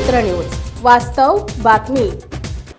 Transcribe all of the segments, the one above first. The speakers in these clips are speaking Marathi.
महाराष्ट्र न्यूज वास्तव बातमी.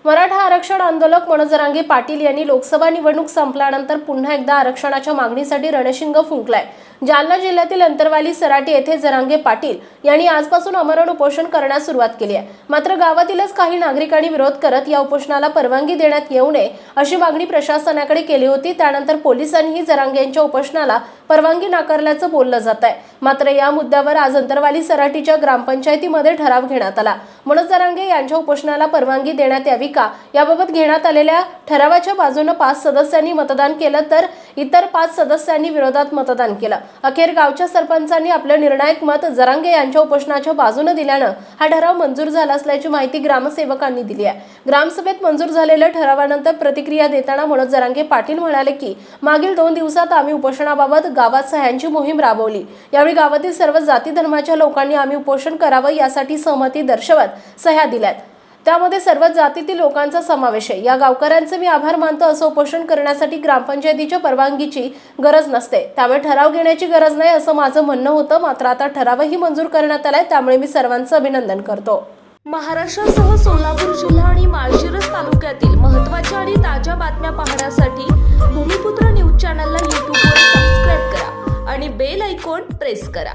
मराठा आरक्षण आंदोलक मनोजरांगे पाटील यांनी लोकसभा निवडणूक संपल्यानंतर पुन्हा एकदा आरक्षणाच्या मागणीसाठी रणशिंग फुंकलाय. जालना जिल्ह्यातील अंतरवाली सराटी येथे जरांगे पाटील यांनी आजपासून अमरण उपोषण करण्यास सुरुवात केली आहे. मात्र गावातीलच काही नागरिकांनी विरोध करत या उपोषणाला परवानगी देण्यात येऊ नये अशी मागणी प्रशासनाकडे केली होती. त्यानंतर पोलिसांनीही जरांगे यांच्या उपोषणाला परवानगी नाकारल्याचं बोललं जात आहे. मात्र या मुद्द्यावर आज अंतरवाली सराटीच्या ग्रामपंचायतीमध्ये ठराव घेण्यात आला. मनोज जरांगे यांच्या उपोषणाला परवानगी देण्यात यावी का? याबाबत घेण्यात आलेल्या ठरावाच्या बाजूने पाच सदस्यांनी मतदान केलं तर इतर पाच सदस्यांनी विरोधात मतदान केलं. अखेर गावच्या सरपंचांनी आपलं निर्णायक मत जरांगे यांच्या उपोषणाच्या बाजूने दिल्यानं हा ठराव मंजूर झाला असल्याची माहिती ग्रामसेवकांनी दिली आहे. ग्रामसभेत मंजूर झालेल्या ठरावानंतर प्रतिक्रिया देताना मनोज जरांगे पाटील म्हणाले की मागील दोन दिवसात आम्ही उपोषणाबाबत गावात सह्यांची मोहीम राबवली. यावेळी गावातील सर्व जाती धर्माच्या लोकांनी आम्ही उपोषण करावं यासाठी सहमती दर्शवत सह्या दिल्यात. त्यामध्ये सर्व जातीतील लोकांचा समावेश आहे. या गावकऱ्यांचे मी आभार मानतो असं उपोषण करण्यासाठी ग्रामपंचायतीच्या परवानगीची गरज नसते. त्यामुळे ठराव घेण्याची गरज नाही असं माझं म्हणणं होतं. मात्र आता ठरावही मंजूर करण्यात आलाय. त्यामुळे मी सर्वांचं अभिनंदन करतो. महाराष्ट्रासह सोलापूर जिल्हा आणि माळशिरस तालुक्यातील महत्त्वाच्या आणि ताज्या बातम्या पाहण्यासाठी भूमिपुत्र न्यूज चॅनलला यूट्यूबवर सबस्क्राईब करा आणि बेल ऐकॉन प्रेस करा.